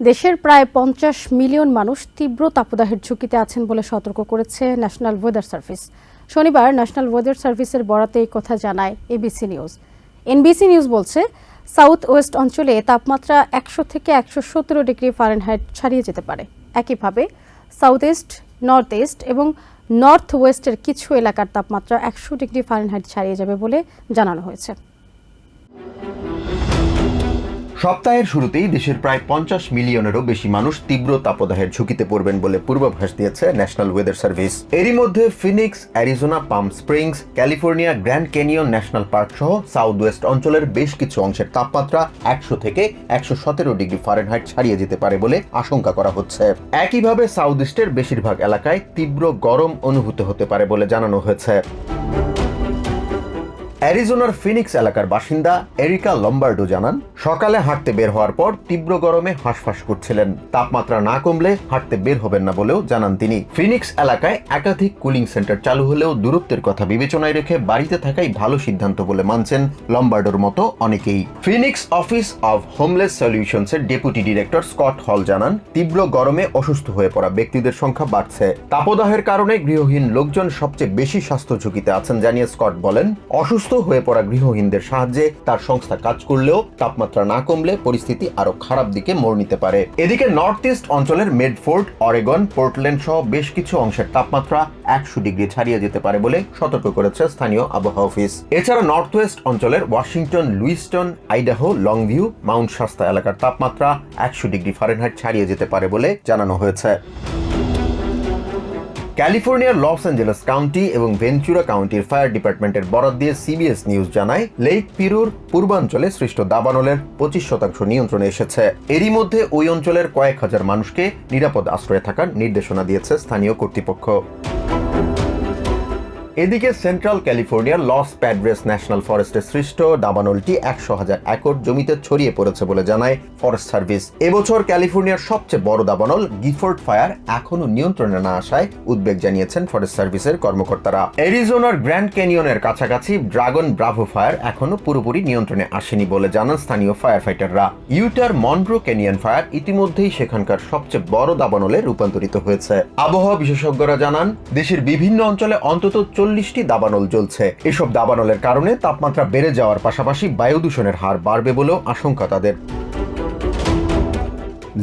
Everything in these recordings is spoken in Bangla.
দেশের প্রায় পঞ্চাশ মিলিয়ন মানুষ তীব্র তাপদাহের ঝুঁকিতে আছেন বলে সতর্ক করেছে ন্যাশনাল ওয়েদার সার্ভিস। শনিবার ন্যাশনাল ওয়েদার সার্ভিসের বরাতে এই কথা জানায় এবিসি নিউজ। এনবিসি নিউজ বলছে, সাউথ ওয়েস্ট অঞ্চলে তাপমাত্রা একশো থেকে একশো সতেরো ডিগ্রি ফারেনহাইট ছাড়িয়ে যেতে পারে। একইভাবে, সাউথ ইস্ট, নর্থ ইস্ট এবং নর্থ ওয়েস্টের কিছু এলাকার তাপমাত্রা একশো ডিগ্রি ফারেনহাইট ছাড়িয়ে যাবে বলে জানানো হয়েছে। সপ্তাহের শুরুতেই দেশের প্রায় পঞ্চাশ মিলিয়নেরও বেশি মানুষ তীব্র তাপদাহের ঝুঁকিতে পড়বেন বলে পূর্বাভাস দিয়েছে ন্যাশনাল ওয়েদার সার্ভিস। এরই মধ্যে Phoenix, Arizona, Palm Springs, California, Grand Canyon National Park সহ সাউথ ওয়েস্ট অঞ্চলের বেশ কিছু অংশের তাপমাত্রা একশো থেকে একশো সতেরো ডিগ্রি ফারেনহাইট ছাড়িয়ে যেতে পারে বলে আশঙ্কা করা হচ্ছে। একইভাবে সাউথ ইস্টের বেশিরভাগ এলাকায় তীব্র গরম অনুভূত হতে পারে বলে জানানো হয়েছে। অ্যারিজোনার ফিনিক্স এলাকার বাসিন্দা এরিকা লম্বার্ডো জানান, সকালে হাঁটতে বের হওয়ার পর তীব্র গরমে হাঁসফাঁস করছিলেন। তাপমাত্রা না কমলে হাঁটতে বের হবেন না বলেও জানান তিনি। ফিনিক্স এলাকায় একাধিক কুলিং সেন্টার চালু হলেও দূরত্বের কথা বিবেচনায় রেখে বাড়িতে থাকাই ভালো সিদ্ধান্ত বলে মানছেন লম্বার্ডোর মতো অনেকেই। ফিনিক্স অফিস অব হোমলেস সলিউশনসের ডেপুটি ডিরেক্টর স্কট হল জানান, তীব্র গরমে অসুস্থ হয়ে পড়া ব্যক্তিদের সংখ্যা বাড়ছে। তাপদাহের কারণে গৃহহীন লোকজন সবচেয়ে বেশি স্বাস্থ্য ঝুঁকিতে আছেন জানিয়ে স্কট বলেন, অসুস্থ হয়ে পড়া গৃহহীনদের সাহায্যে তার সংস্থা কাজ করলেও তাপমাত্রা না কমলে পরিস্থিতি আরও খারাপ দিকে মোড় নিতে পারে। এদিকে নর্থ ইস্ট অঞ্চলের মেডফোর্ড অরেগন পোর্টল্যান্ড সহ বেশ কিছু অংশের তাপমাত্রা একশো ডিগ্রি ছাড়িয়ে যেতে পারে বলে সতর্ক করেছে স্থানীয় আবহাওয়া অফিস। এছাড়া নর্থ ওয়েস্ট অঞ্চলের Washington Lewiston Idaho Longview Mount Shasta এলাকার তাপমাত্রা একশো ডিগ্রি ফারেনহাইট ছাড়িয়ে যেতে পারে বলে জানানো হয়েছে। ক্যালিফোর্নিয়ার লস অ্যাঞ্জেলেস কাউন্টি এবং ভেঞ্চুরা কাউন্টির ফায়ার ডিপার্টমেন্টের বরাদ দিয়ে সিবিএস নিউজ জানায় লেক পিরুর পূর্বাঞ্চলে সৃষ্ট দাবানলের পঁচিশ শতাংশ নিয়ন্ত্রণে এসেছে। এরই মধ্যে ওই অঞ্চলের কয়েক হাজার মানুষকে নিরাপদ আশ্রয়ে থাকার নির্দেশনা দিয়েছে স্থানীয় কর্তৃপক্ষ। এদিকে সেন্ট্রাল ক্যালিফোর্নিয়ার লস প্যাড্রেস ন্যাশনাল ফরেস্টে সৃষ্ট দাবানলটি একশো হাজার একর জমিতে ছড়িয়ে পড়েছে বলে জানায় ফরেস্ট সার্ভিস। এবছর ক্যালিফোর্নিয়ার সবচেয়ে বড় দাবানল, গিফোর্ড ফায়ার এখনও নিয়ন্ত্রণে না আসায় উদ্বেগ জানিয়েছেন ফরেস্ট সার্ভিসের কর্মকর্তারা। এরিজোনার গ্র্যান্ড ক্যানিয়নের কাছাকাছি ড্রাগন ব্রাভো ফায়ার এখনও পুরোপুরি নিয়ন্ত্রণে আসেনি বলে জানান স্থানীয় ফায়ার ফাইটাররা ইউটার মনব্রো ক্যানিয়ন ফায়ার ইতিমধ্যেই সেখানকার সবচেয়ে বড় দাবানলে রূপান্তরিত হয়েছে। আবহাওয়া বিশেষজ্ঞরা জানান, দেশের বিভিন্ন অঞ্চলে অন্তত চল্লিশটি দাবানল জ্বলছে। এসব দাবানলের কারণে তাপমাত্রা বেড়ে যাওয়ার পাশাপাশি বায়ু দূষণের হার বাড়বে বলেও আশঙ্কা তাদের।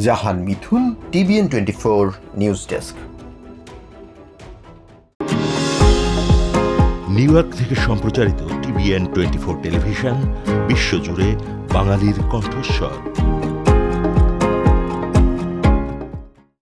Jahan Mithun, TVN twenty four news desk. New York থেকে সম্প্রচারিত টিভিএন টোয়েন্টি ফোর টেলিভিশন, বিশ্বজুড়ে বাঙালির কণ্ঠস্বর।